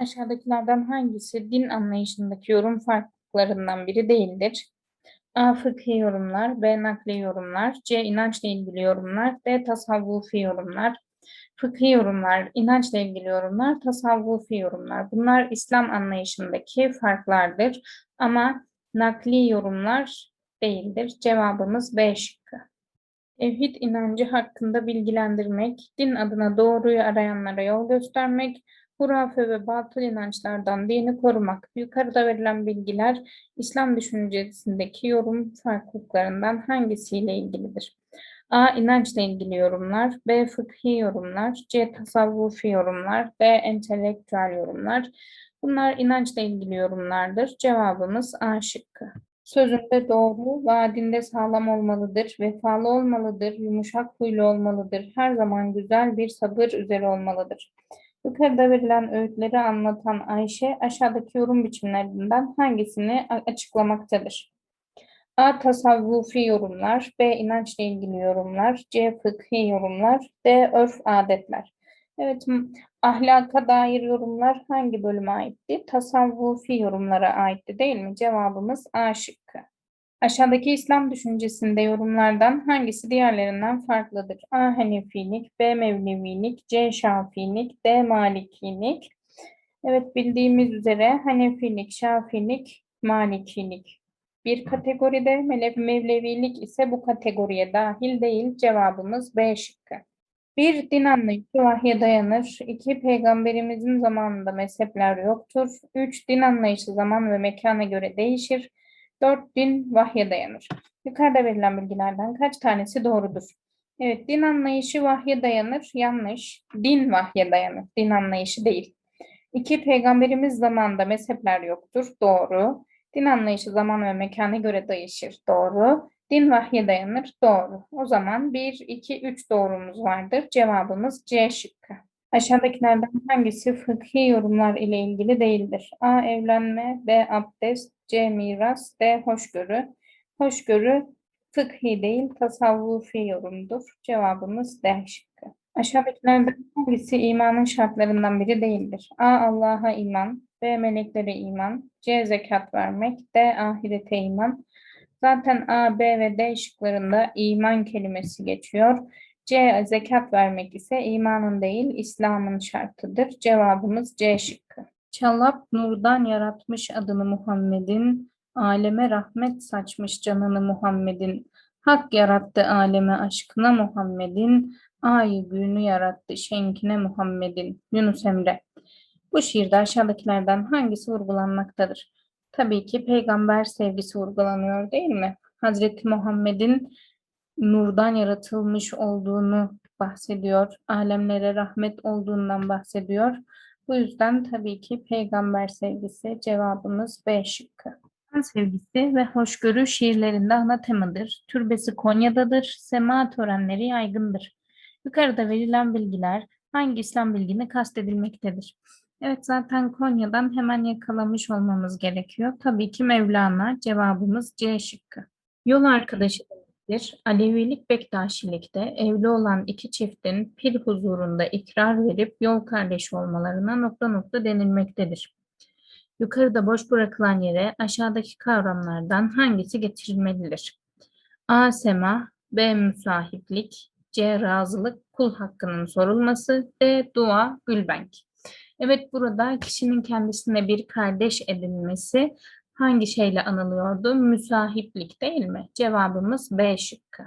Aşağıdakilerden hangisi din anlayışındaki yorum farklılıklarından biri değildir? A. Fıkhi yorumlar, B. Nakli yorumlar, C. inançla ilgili yorumlar, D. Tasavvufi yorumlar. Fıkhi yorumlar, inançla ilgili yorumlar, tasavvufi yorumlar. Bunlar İslam anlayışındaki farklardır ama nakli yorumlar değildir. Cevabımız B şıkkı. Tevhid inancı hakkında bilgilendirmek, din adına doğruyu arayanlara yol göstermek, hurafe ve batıl inançlardan dini korumak. Yukarıda verilen bilgiler İslam düşüncesindeki yorum farklılıklarından hangisiyle ilgilidir? A. İnançla ilgili yorumlar, B. Fıkhi yorumlar, C. Tasavvufi yorumlar, D. Entelektüel yorumlar. Bunlar inançla ilgili yorumlardır. Cevabımız A şıkkı. Sözünde doğru, vaadinde sağlam olmalıdır, vefalı olmalıdır, yumuşak huylu olmalıdır, her zaman güzel bir sabır üzere olmalıdır. Yukarıda verilen öğütleri anlatan Ayşe aşağıdaki yorum biçimlerinden hangisini açıklamaktadır? A. Tasavvufi yorumlar, B. inançla ilgili yorumlar, C. Fıkhi yorumlar, D. Örf adetler. Evet, ahlaka dair yorumlar hangi bölüme aitti? Tasavvufi yorumlara aitti değil mi? Cevabımız A şıkkı. Aşağıdaki İslam düşüncesinde yorumlardan hangisi diğerlerinden farklıdır? A. Hanefilik, B. Mevlevilik, C. Şafiilik, D. Malikilik. Evet bildiğimiz üzere Hanefilik, Şafiilik, Malikilik bir kategoride, Mevlevilik ise bu kategoriye dahil değil. Cevabımız B şıkkı. Bir din anlayışı vahye dayanır. İki peygamberimizin zamanında mezhepler yoktur. Üç din anlayışı zaman ve mekana göre değişir. Dört din vahye dayanır. Yukarıda verilen bilgilerden kaç tanesi doğrudur? Evet, din anlayışı vahye dayanır. Yanlış. Din vahye dayanır. Din anlayışı değil. İki peygamberimiz zamanında mezhepler yoktur. Doğru. Din anlayışı zaman ve mekana göre değişir. Doğru. Din vahye dayanır. Doğru. O zaman 1, 2, 3 doğrumuz vardır. Cevabımız C şıkkı. Aşağıdakilerden hangisi fıkhi yorumlar ile ilgili değildir? A. Evlenme, B. Abdest, C. Miras, D. Hoşgörü. Hoşgörü fıkhi değil, tasavvufi yorumdur. Cevabımız D şıkkı. Aşağıdakilerden hangisi imanın şartlarından biri değildir? A. Allah'a iman, B. Meleklere iman, C. Zekat vermek, D. Ahirete iman. Zaten A, B ve D şıklarında iman kelimesi geçiyor. C. Zekat vermek ise imanın değil, İslam'ın şartıdır. Cevabımız C şıkkı. Çalap nurdan yaratmış adını Muhammed'in, aleme rahmet saçmış canını Muhammed'in. Hak yarattı aleme aşkına Muhammed'in, ayı günü yarattı şenkine Muhammed'in. Yunus Emre. Bu şiirde aşağıdakilerden hangisi vurgulanmaktadır? Tabii ki peygamber sevgisi vurgulanıyor değil mi? Hazreti Muhammed'in nurdan yaratılmış olduğunu bahsediyor. Alemlere rahmet olduğundan bahsediyor. Bu yüzden tabii ki peygamber sevgisi cevabımız B şıkkı. İnsan sevgisi ve hoşgörü şiirlerinde ana temadır. Türbesi Konya'dadır. Sema törenleri yaygındır. Yukarıda verilen bilgiler hangi İslam bilgini kastedilmektedir? Evet zaten Konya'dan hemen yakalamış olmamız gerekiyor. Tabii ki Mevlana cevabımız C şıkkı. Yol arkadaşı demektir. Alevilik Bektaşilikte evli olan iki çiftin pir huzurunda ikrar verip yol kardeşi olmalarına nokta nokta denilmektedir. Yukarıda boş bırakılan yere aşağıdaki kavramlardan hangisi getirilmelidir? A. Sema, B. Müsahiplik, C. Razılık, kul hakkının sorulması, D. Dua, Gülbenk. Evet burada kişinin kendisine bir kardeş edinmesi hangi şeyle anılıyordu? Müsahiplik değil mi? Cevabımız B şıkkı.